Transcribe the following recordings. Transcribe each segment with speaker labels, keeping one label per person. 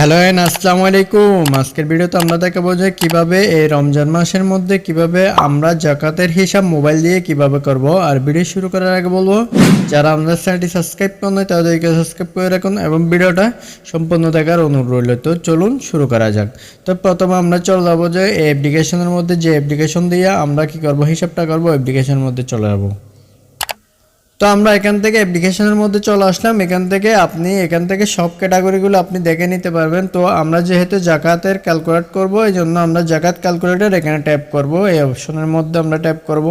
Speaker 1: Hello N, আসসালামু আলাইকুম। আজকের ভিডিওতে আমরা দেখাবো যে কীভাবে এই রমজান মাসের মধ্যে কীভাবে আমরা জাকাতের হিসাব মোবাইল দিয়ে কীভাবে করব। আর ভিডিও শুরু করার আগে বলব, যারা আমাদের চ্যানেলটি সাবস্ক্রাইব করেন তাদেরকে সাবস্ক্রাইব করে রাখুন এবং ভিডিওটা সম্পূর্ণ দেখার অনুরোধ রইল। তো চলুন শুরু করা যাক। তো প্রথমে আমরা চলে যাব যে এই অ্যাপ্লিকেশনের মধ্যে যে অ্যাপ্লিকেশন দিয়ে আমরা কি করব, হিসাবটা করব অ্যাপ্লিকেশনের মধ্যে চলে যাব। তো আমরা এখান থেকে অ্যাপ্লিকেশনের মধ্যে চলে আসলাম। এখান থেকে আপনি, এখান থেকে সব ক্যাটাগরিগুলো আপনি দেখে নিতে পারবেন। তো আমরা যেহেতু জাকাতের ক্যালকুলেট করব, এই জন্য আমরা জাকাত ক্যালকুলেটর এখানে ট্যাপ করব। এই অপশনের মধ্যে আমরা ট্যাপ করব।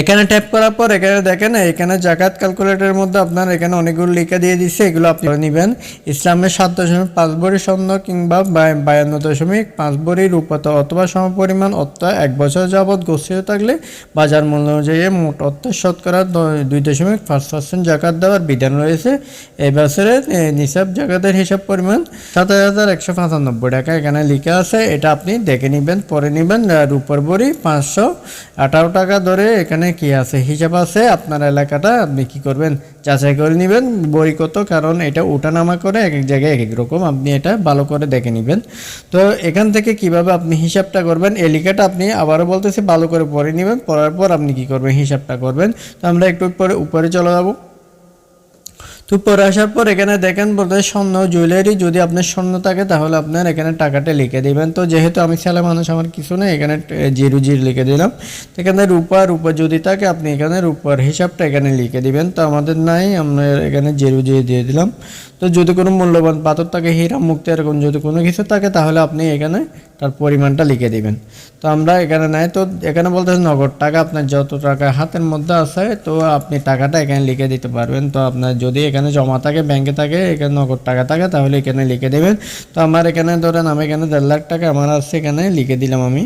Speaker 1: এখানে ট্যাপ করার পর এখানে দেখেন, এখানে জাকাত ক্যালকুলেটরের মধ্যে আপনার এখানে অনেকগুলো লিখে দিয়ে দিচ্ছে এগুলো আপনি নেবেন। ইসলামের সাত দশমিক পাঁচ ভরি স্বর্ণ কিংবা বায়ান্ন দশমিক পাঁচ ভরি রূপত অথবা সমপরিমাণ অর্থ এক বছর যাবৎ গচ্ছিত থাকলে বাজার মূল্য অনুযায়ী মোট অর্থের শতকরা দুই দশমিক পাঁচ পার্সেন্ট জাকাত দেওয়ার বিধান রয়েছে। এই বছরের নিসাব জাকাতের হিসাব পরিমাণ সাত হাজার একশো পঁচানব্বই টাকা। এখানে লিখে আছে, এটা আপনি দেখে নেবেন পরে নেবেন আর উপর বড়ি পাঁচশো আঠারো টাকা ধরে এখানে কি আছে? হিসাব আছে? আপনার এলাকাটা আপনি কি করবেন? যাচাই করে নেবেন, বই কত? কারণ এটা ওঠানামা করে এক এক জায়গায় এক এক রকম আপনি এটা ভালো করে দেখে নেবেন। তো এখান থেকে কীভাবে আপনি হিসাবটা করবেন? এলিকাটা আপনি আবারও বলতেছি, ভালো করে পড়ে নেবেন, পড়ার পর আপনি কি করবেন? হিসাবটা করবেন। তো আমরা একটু পরে উপরে চলে যাব। তো পরে আসার পর এখানে দেখেন বলতে স্বর্ণ জুয়েলারি যদি আপনার স্বর্ণ থাকে, তাহলে আপনার এখানে টাকাটা লিখে দিবেন। তো যেহেতু আমি ছেলে মানুষ, আমার কিছু নেই, এখানে জিরো জিরো লিখে দিলাম। এখানে রূপা রূপা যদি থাকে, আপনি এখানে রূপার হিসাবটা এখানে লিখে দিবেন। তো আমাদের নাই, আমরা এখানে জিরো জিরো দিয়ে দিলাম। তো যদি কোনো মূল্যবান পাথর থাকে, হীরা, মুক্তি, এরকম যদি কোনো কিছু থাকে, তাহলে আপনি এখানে তার পরিমাণটা লিখে দিবেন। তো আমরা এখানে নাই, তো এখানে বলতে নগদ টাকা, আপনার যত টাকা হাতের মধ্যে আছে, তো আপনি টাকাটা এখানে লিখে দিতে পারবেন। তো আপনার যদি এখানে জমা থাকে ব্যাংকে থাকে, এখানে নগদ টাকা থাকে, তাহলে এখানে লিখে দেবেন। তো আমার এখানে ধরেন আমি এখানে দেড় লাখ টাকা আমার আসছে এখানে লিখে দিলাম আমি।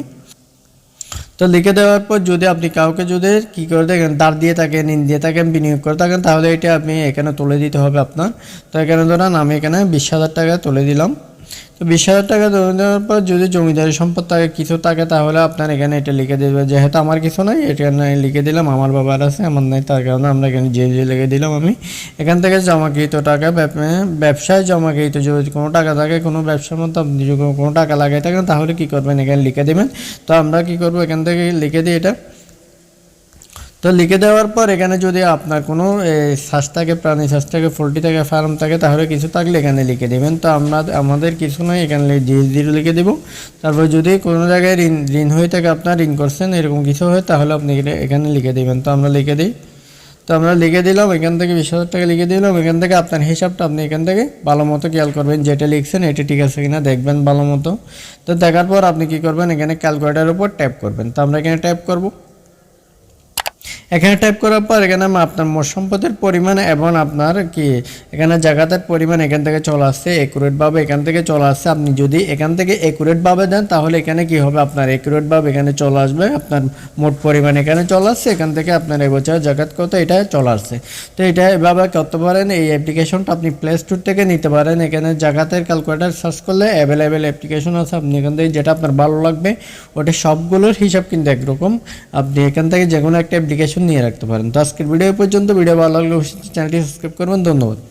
Speaker 1: তো লিখে দেওয়ার পর যদি আপনি কাউকে যদি কি করে দেখেন দাঁড় দিয়ে থাকেন, ঋণ দিয়ে থাকেন, বিনিয়োগ করে থাকেন, তাহলে এটা আপনি এখানে তুলে দিতে হবে আপনার। তো এখানে ধরেন আমি এখানে বিশ হাজার টাকা তুলে দিলাম। তো বিশ হাজার টাকা তুলে দেওয়ার পর যদি জমিদারি সম্পদ থাকে, কিছু থাকে, তাহলে আপনার এখানে এটা লিখে দেবে। যেহেতু আমার কিছু নাই এখানে লিখে দিলাম, আমার বাবার আছে, আমার নাই, তার কারণে আমরা এখানে যে যে লিখে দিলাম আমি। এখান থেকে জমাকৃত টাকা ব্যব- ব্যবসায় জমাকৃত যদি কোনো টাকা থাকে, কোনো ব্যবসার মধ্যে আপনি যদি কোনো টাকা লাগাই থাকেন, তাহলে কী করবেন? এখানে লিখে দেবেন। তো আমরা কি করব? এখান থেকে লিখে দিই এটা তো লিখে দেওয়ার পর এখানে যদি আপনার কোনো শ্বাস থাকে, প্রাণী শ্বাস থাকে, পোলট্রি থাকে, ফার্ম থাকে, তাহলে কিছু থাকলে এখানে লিখে দেবেন। তো আমরা, আমাদের কিছু নয় এখানে জিরো লিখে দেবো। তারপর যদি কোনো জায়গায় ঋণ ঋণ হয়ে থাকে, আপনার ঋণ করছেন, এরকম কিছু হয়, তাহলে আপনি এখানে লিখে দেবেন। তো আমরা লিখে দিই। তো আমরা লিখে দিলাম, এখান থেকে বিশ হাজার টাকা লিখে দিলাম, এখান থেকে আপনার হিসাবটা আপনি এখান থেকে ভালো মতো খেয়াল করবেন, যেটা লিখছেন, এটা ঠিক আছে কিনা দেখবেন ভালো মতো। তো দেখার পর আপনি কি করবেন, এখানে ক্যালকুলেটারের উপর ট্যাপ করবেন। তো আমরা এখানে ট্যাপ করব। এখানে টাইপ করার পর এখানে আপনার মোট সম্পদের পরিমাণ এবং আপনার কি, এখানে জায়গাটার পরিমাণ এখান থেকে চলে আসছে একুরেটভাবে এখান থেকে চলে আসছে। আপনি যদি এখান থেকে একুরেটভাবে দেন, তাহলে এখানে কি হবে? আপনার একুরেটভাবে এখানে চলে আসবে, আপনার মোট পরিমাণ এখানে চলে আসছে, এখান থেকে আপনার এবছর জাকাত কত এটা চলে আসছে। তো এটা এভাবে করতে পারেন, এই অ্যাপ্লিকেশনটা আপনি প্লে স্টোর থেকে নিতে পারেন, এখানে জাকাতের ক্যালকুলেটার সার্চ করলে অ্যাভেলেবেল অ্যাপ্লিকেশন আছে, আপনি এখান থেকে যেটা আপনার ভালো লাগবে, ওটা সবগুলোর হিসাব কিন্তু একরকম। আপনি এখান থেকে যে কোনো একটা অ্যাপ্লিকেশন নিয়ে রাখতে পারেন। তো আজকের ভিডিও পর্যন্ত। ভিডিও ভালো লাগলে অবশ্যই চ্যানেলটি সাবস্ক্রাইব করবেন। ধন্যবাদ।